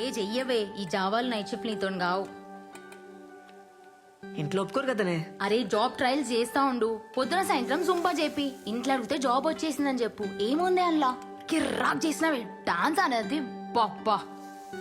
ఏ చెయ్యవే ఈ జావాలు night shift నీతో కావు ఇంట్లో ఒప్పుకోరు కదనే? అరే జాబ్ ట్రయల్స్ చేస్తా ఉండు. పొద్దున సాయంత్రం సుంపా చెప్పి ఇంట్లో అడిగితే జాబ్ వచ్చేసిందని చెప్పు. ఏముంది అల్లా కిర్రాక్ చేసినవి డాన్స్ అనేది బాబ్బా.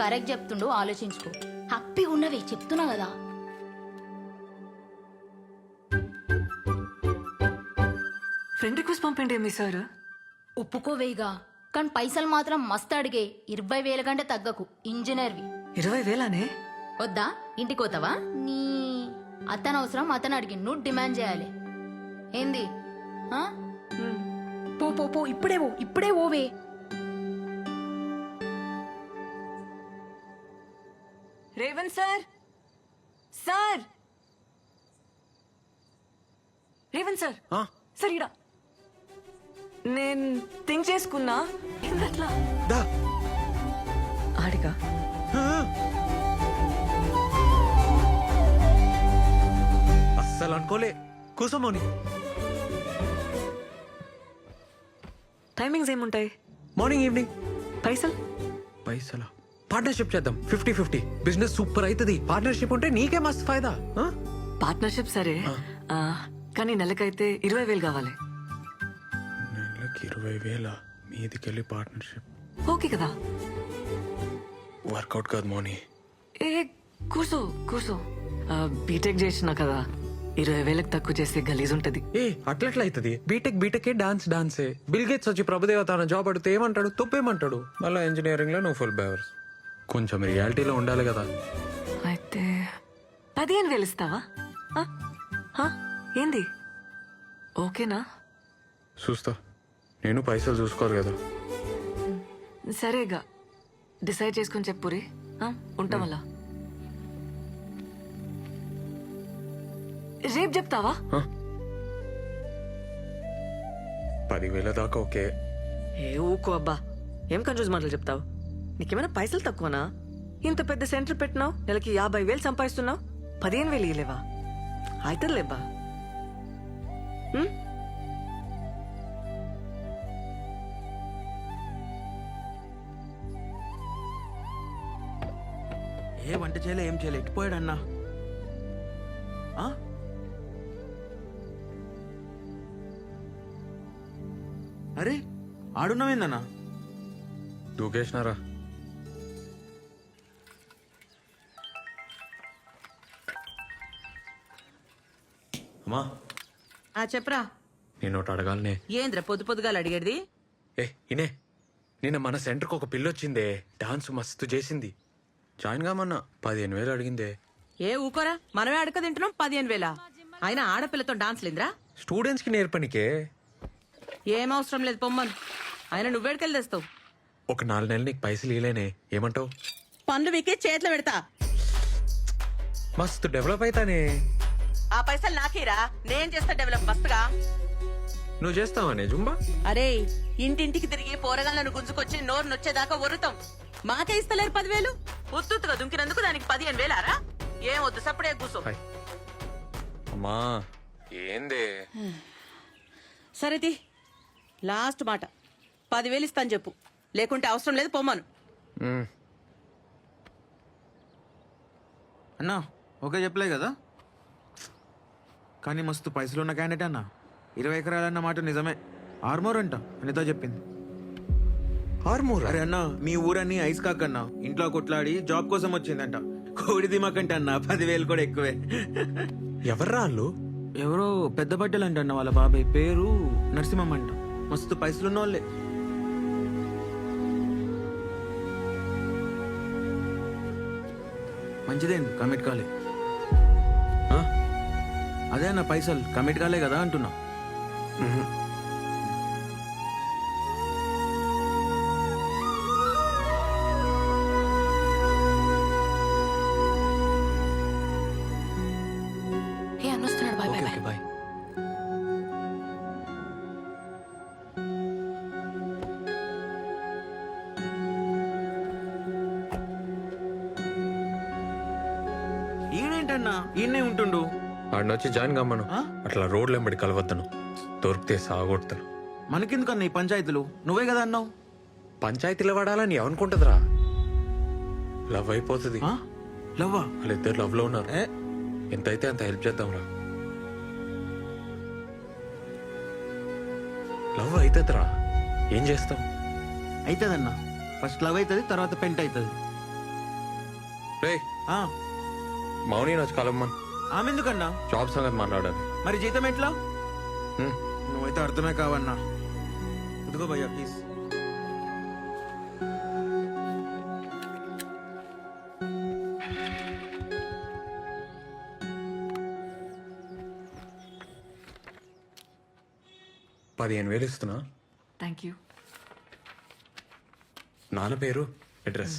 కరెక్ట్ చెప్తుండు ఆలోచించుకో. హ్యాపీగా ఉన్నవే చెప్తున్నా కదా. ఫ్రెండ్ రిక్వెస్ట్ పంపండి మీ సార్? ఒప్పుకోవేగా కానీ పైసలు మాత్రం మస్తు అడిగే. ఇరవై వేల కంటే తగ్గకు. ఇంజనీర్వి. ఇరవై వేలానే? వద్దా? ఇంటికి పోతావా? నీ అతను అవసరం అతను అడిగి నువ్వు డిమాండ్ చేయాలి. ఏంది? ఆ? పో పో పో ఇప్పుడే పో ఇప్పుడే ఓవే Revanth sir? Sir? Revanth sir? ఆ? సార్ ఇడా నేను థింక్ చేసుకున్నా. ఏందట్లా దా. ఆడిగా. అస్సలు అనుకోలే. కూసమోని టైమింగ్స్ ఏముంటాయి? మార్నింగ్ ఈవినింగ్ పైసలు? పైసలా. పార్ట్నర్షిప్ చేద్దాం. Fifty fifty. బిజినెస్ సూపర్ అవుతుంది పార్ట్నర్షిప్ ఉంటే నీకే మస్తు ఫాయిదా. ఆ? పార్ట్నర్షిప్ సరే. ఆ, కానీ నెలకైతే ఇరవై వేలు కావాలి. నెలకి ఇరవై వేల మీదికెళ్ళి పార్ట్నర్షిప్. ఓకే కదా? వర్కౌట్ కాదు మోని. ఏ కూర్చో కూర్చో. బీటెక్ చేసినా కదా. ఇరవై వేలకు తక్కువ చేస్తే గలీజ్ ఉంటది. ఏ అట్లెట్లా అవుతుంది బీటెక్ బీటెక్ డాన్స్ డాన్సే. బిల్ గేట్స్ వచ్చి ప్రభుదేవ తన జాబ్ అడిగితే ఏమంటాడు? తప్పేమంటాడు? మళ్ళీ ఇంజనీరింగ్లో నువ్వు ఫుల్ బేవర్స్. కొంచెం రియాలిటీలో ఉండాలి కదా. అయితే పదిహేను వేలు ఇస్తావా? ఏంది? ఓకేనా? చూస్తా. నేను పైసలు చూసుకోవాలి కదా. సరేగా. డిసైడ్ చేసుకుని చెప్పురి? ఉంటాం అలా. రేపు చెప్తావా? పదివేల దాకా ఓకే. ఏ ఊకో అబ్బా. ఏం కన్ఫ్యూజ్ మాటలు చెప్తావు? నీకేమైనా పైసలు తక్కువనా? ఇంత పెద్ద సెంటర్ పెట్టినావు నెలకి యాభై వేలు సంపాదిస్తున్నావు పదిహేను వేలు ఇయ్యలేవా? అవుతుందిలేబ్బా ఏ వంట చేయలే ఏం చేయలే ఎట్టిపోయాడు అన్నా? అరే ఆడున్నావేందన్నా దూకేసినారా? అమ్మా. ఆ చెప్పరా. నేను ఒకటి అడగాలనే. ఏంద్ర పొద్దు పొద్దుగాల అడిగేది? ఏ ఇనే. నిన్న మన సెంటర్కి ఒక పిల్ల వచ్చిందే డాన్స్ మస్తు చేసింది. జాయిన్ కామన్నా పదిహేను వేలు అడిగిందే. ఏ ఊకోరా మనమే అడక తింటున్నాం పదిహేను వేల? అయినా ఆడపిల్లతో డాన్స్ లేదురా? స్టూడెంట్స్కి నేర్పనికే. ఏం అవసరం లేదు పొమ్మను. అయినా నువ్వేడికెళ్ళి తెస్తావు. ఒక నాలుగు నెలలు నీకు పైసలు ఇలేనే ఏమంటావు? పనులు వీకే చేతిలో పెడతా. మస్తు డెవలప్ అవుతానే ఆ పైసలు నాకేరా నేను చేస్తా డెవలప్ మస్తుగా. నువ్వు చేస్తావానే జుంబా? అరే ఇంటింటికి తిరిగి పోరగాళ్ళను గుంజుకొచ్చి నోరు నొచ్చేదాకా వరుతాం మాకే ఇస్తలేరు పదివేలు? ఉత్తుగా దుంకినందుకు దానికి పదిహేను వేలారా? ఏం వద్దు సప్పుడే కూసో హాయ్. అమ్మా. ఏందే? సరేది లాస్ట్ మాట. పదివేలు ఇస్తాను చెప్పు. లేకుంటే అవసరం లేదు పొమ్మను. అన్నా ఓకే చెప్పలే కదా? కానీ మస్తు పైసలు ఉన్న క్యాండిడేట్ అన్నా. ఇరవై ఎకరాలన్న మాట నిజమే. ఆర్మోర్ అంట అనితో చెప్పింది. ఆర్మూర్? అరే అన్నా మీ ఊరన్నీ ఐస్ కాకన్నా ఇంట్లో కొట్లాడి జాబ్ కోసం వచ్చిందంట. కోడి దిమాకంట అన్న పదివేలు కూడా ఎక్కువే. ఎవర్రా వాళ్ళు? ఎవరో పెద్ద బట్టలు అంట అన్న వాళ్ళ బాబాయ్. పేరు నరసింహం అంట. మస్తు పైసలు ఉన్న వాళ్ళే మంచిదేంది కమిట్ కాలే? అదే అన్న పైసలు కమిట్ కాలే కదా అంటున్నా. ఈయనే ఉంటుండు. జాయిన్ కమ్మను? అట్లా రోడ్లు ఎంబడి కలవద్దను. దొరికితే సాగొడతాను. మనకెందుకన్నా ఈ పంచాయతీలు? నువ్వే కదా అన్నావు. పంచాయతీలో పడాలని ఎవనుకుంటుందిరా లవ్ అయిపోతుంది. ఆ? లవ్వా? వాళ్ళిద్దరు లవ్లో ఉన్నారు. ఏ? ఎంతైతే అంత హెల్ప్ చేద్దాం రా లవ్ అవుతుందిరా ఏం చేస్తాం? అవుతుందన్న ఫస్ట్ లవ్ అవుతుంది తర్వాత పెంట్ అవుతుంది రే మౌని వచ్చి కలమ్మన్ ఆమె ఎందుకన్నా జాబ్ సంగతి మాట్లాడాలి. మరి జీతం ఎట్లా. నువ్వైతే అర్థమే కావన్నా. ఇదిగో భయ్యా ప్లీజ్ పదిహేను వేలు ఇస్తున్నా. థ్యాంక్ యూ నాన్న పేరు అడ్రస్.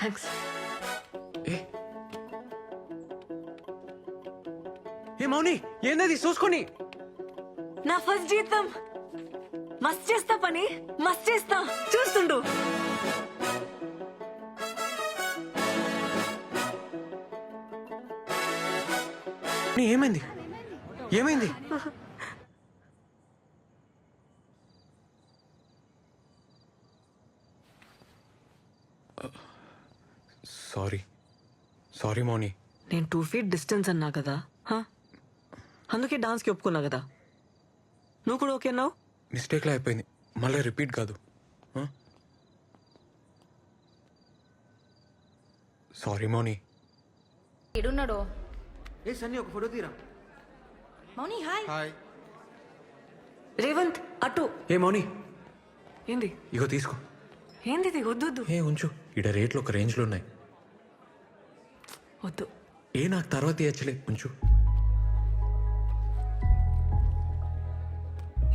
థ్యాంక్స్ ఏ మౌని ఏందది? చూసుకొని. నా ఫస్ట్ జీతం. మస్త్ చేస్తా పని మస్త్ చేస్తా. చూస్తుండు. ఏమైంది? ఏమైంది? సారీ. సారీ మౌని. నేను టూ ఫీట్ డిస్టెన్స్ అన్నా కదా హా? అందుకే డాన్స్కి ఒప్పుకున్నా కదా. నువ్వు కూడా ఓకే అన్నావు? మిస్టేక్లో అయిపోయింది. మళ్ళీ రిపీట్ కాదు. సారీ మౌని. ఏడున్నాడో? ఏ సన్నీ ఒక ఫోటో తీరా? మౌని హాయ్. హాయ్. రేవంత్ అటు. ఏ మౌని. ఏంది? ఇగో తీసుకో. ఏంది ఇది? వద్దు వద్దు. ఏ ఉంచు. ఇడ రేట్లు ఒక రేంజ్లో ఉన్నాయి. వద్దు. ఏ నాకు తర్వాత ఇచ్చలే ఉంచు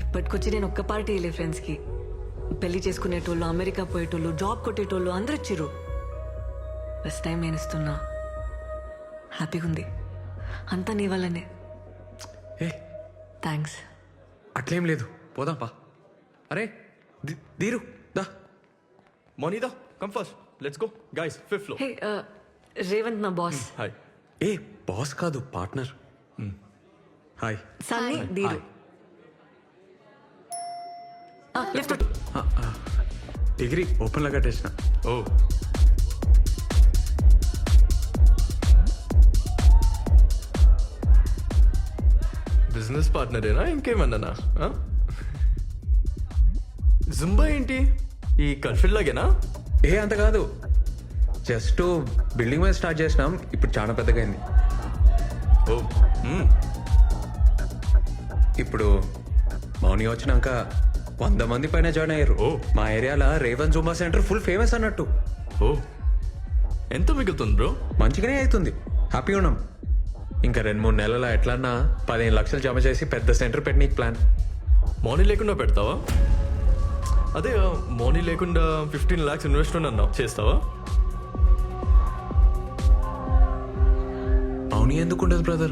ఇప్పటికొచ్చి నేను ఒక్క పార్టీ వెళ్ళే ఫ్రెండ్స్కి. పెళ్ళి చేసుకునేటోళ్ళు అమెరికా పోయేటోళ్ళు జాబ్ కొట్టేటోళ్ళు అందరూ ఇచ్చిర్రు ఫస్ట్ టైం నేను ఇస్తున్నా హ్యాపీగా ఉంది అంతా నీ వల్లనే. ఏ? థ్యాంక్స్ అట్లేం లేదు. పోదాం పా. అరే ది- దీరు దా. come first. Let's go. Guys, fifth floor. Hey Revanth నా బాస్ Hi. ఏ బాస్ కాదు partner hi Sunny Dheeru left degree ఓపెన్లో కట్టేసిన Oh. బిజినెస్ పార్ట్నరేనా ఇంకేమన్నానా జుంబా ఏంటి ఈ కన్ఫిల్ లాగేనా ఏ అంత కాదు జస్ట్ బిల్డింగ్ మీద స్టార్ట్ చేసినాం ఇప్పుడు చాలా పెద్దగా అయింది ఓ మ్మ్. ఇప్పుడు మౌని వచ్చినాక వంద మంది పైన జాయిన్ అయ్యారు. ఓ. మా ఏరియాలో Revanth Zumba centre full famous అన్నట్టు. ఓ. ఎంత మిగులుతుంది బ్రో? మంచిగానే అవుతుంది హ్యాపీ ఉన్నాం. ఇంకా రెండు మూడు నెలల ఎట్లన్నా పదిహేను లక్షలు జమ చేసి పెద్ద సెంటర్ పెట్టనీకి ప్లాన్ మార్నింగ్ లేకుండా పెడతావా? అదే మార్నింగ్ లేకుండా ఫిఫ్టీన్ లాక్స్ ఇన్వెస్ట్మెంట్ అన్నావు. చేస్తావా? మౌని ఎందుకు ఉండదు బ్రదర్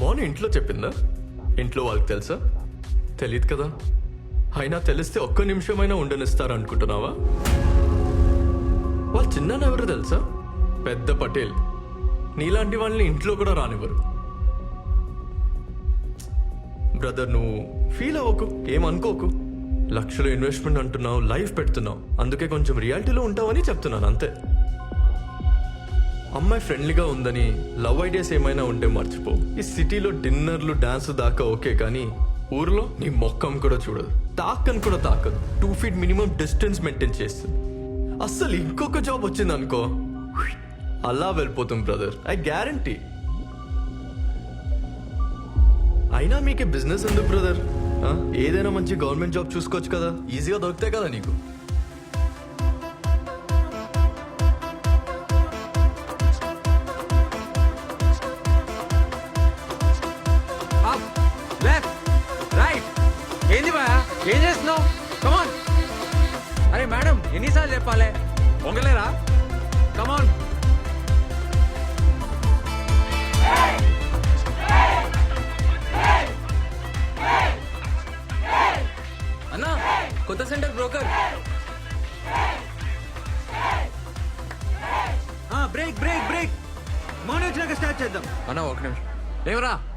మౌని ఇంట్లో చెప్పిందా? ఇంట్లో వాళ్ళకి తెలుసా? తెలియదు కదా. అయినా తెలిస్తే ఒక్క నిమిషమైనా ఉండనిస్తారు అనుకుంటున్నావా వాళ్ళు చిన్న ఎవరు తెలుసా? పెద్ద పటేల్. నీలాంటి వాళ్ళని ఇంట్లో కూడా రానివ్వరు. బ్రదర్ నువ్వు ఫీల్ అవ్వకు ఏమనుకోకు. లక్షలు ఇన్వెస్ట్మెంట్ అంటున్నావు లైఫ్ పెడుతున్నావు. అందుకే కొంచెం రియాలిటీలో ఉంటావని చెప్తున్నాను అంతే. అమ్మాయి ఫ్రెండ్లీగా ఉందని లవ్ ఐడియాస్ ఏమైనా ఉంటే మర్చిపో. ఈ సిటీలో డిన్నర్లు డాన్స్ దాకా ఓకే కానీ ఊర్లో నీ మొక్కం కూడా చూడదు. తాకని కూడా తాకదు. Two feet minimum distance maintain చేస్తుంది అస్సలు ఇంకొక జాబ్ వచ్చింది అనుకో అలా వెళ్ళిపోతుంది బ్రదర్. I guarantee. అయినా మీకే బిజినెస్ ఎందుకు బ్రదర్. ఏదైనా మంచి గవర్నమెంట్ జాబ్ చూసుకోవచ్చు కదా. ఈజీగా దొరుకుతాయి కదా నీకు.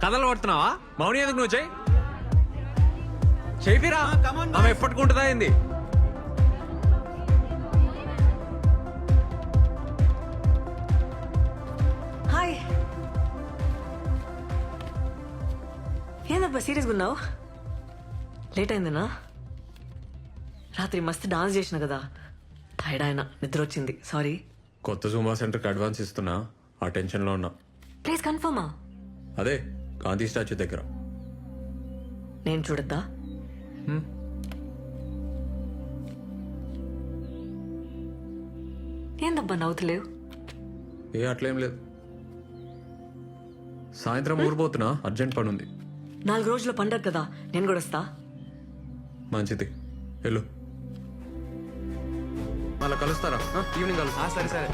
కథలు పడుతున్నావా? మౌని ఎందుకు నువ్వు చెయ్యి చేపిరా. ఆమె ఎప్పటికుంటుందా ఏంది? హాయ్ ఏందబ్బా సీరియస్గా ఉన్నావు? లేట్ అయిందనా? రాత్రి మస్తు డాన్స్ చేసిన కదా. టైర్డ్ ఆయన నిద్ర వచ్చింది సారీ కొత్త జూమా సెంటర్కి అడ్వాన్స్ ఇస్తున్నా. ఆ టెన్షన్లో ఉన్నా. ప్లీజ్ కన్ఫర్మా అదే. గాంధీ స్టాచ్యూ దగ్గర. నేను చూడద్దా? ఏందబ్బా నవ్వుతలేవు? ఏ అట్లేం లేదు. సాయంత్రం ఊరిపోతున్నా అర్జెంట్ పని ఉంది నాలుగు రోజుల పండగ కదా నేను కూడా వస్తా. మంచిది. వెళ్ళు. మళ్ళా కలుస్తారా? ఈవినింగ్ కలుస్తా. సరే సరే.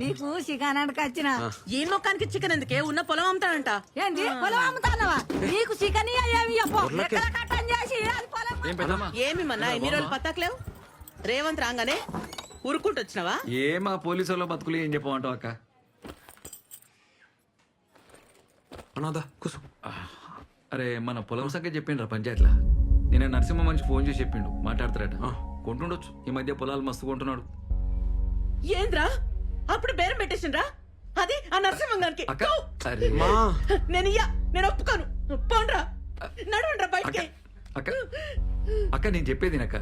నీకు చికెన్ వచ్చిన ఈ మొక్కానికి చికెన్ ఎందుకే? ఉన్న పొలం అమ్ముతాడంట ఏంటి పొలం అమ్ముతానవా? నీకు చికెన్ కట్టం చేసి పొలం? ఏమి మన్నా ఎన్ని రోజులు పత్తాకలేవు? రేవంత్ రాగానే ఉరుక్కుంటూ వచ్చినావా? ఏ మా పోలీసు వాళ్ళ బతుకులు ఏం చెప్పమంటావు అక్క? అనాదా కూసు అరే మన పొలం సంగతి చెప్పిండ్రా పంచాయతీలా. నేను నరసింహ మంచి ఫోన్ చేసి చెప్పిండు మాట్లాడతారట. కొంటుండొచ్చు. ఈ మధ్య పొలాలు మస్తు కొంటున్నాడు. ఏంద్రా? అప్పుడు బేరం పెట్టేసిండ్రా? అది ఆ నరసింహంగానికి. అక్క అరే మా. నేను ఇయ్య నేను ఒప్పుకోను. పోండ్రా. నడవండ్రా బయటికి. అక్క అక్క నేను చెప్పేది అక్క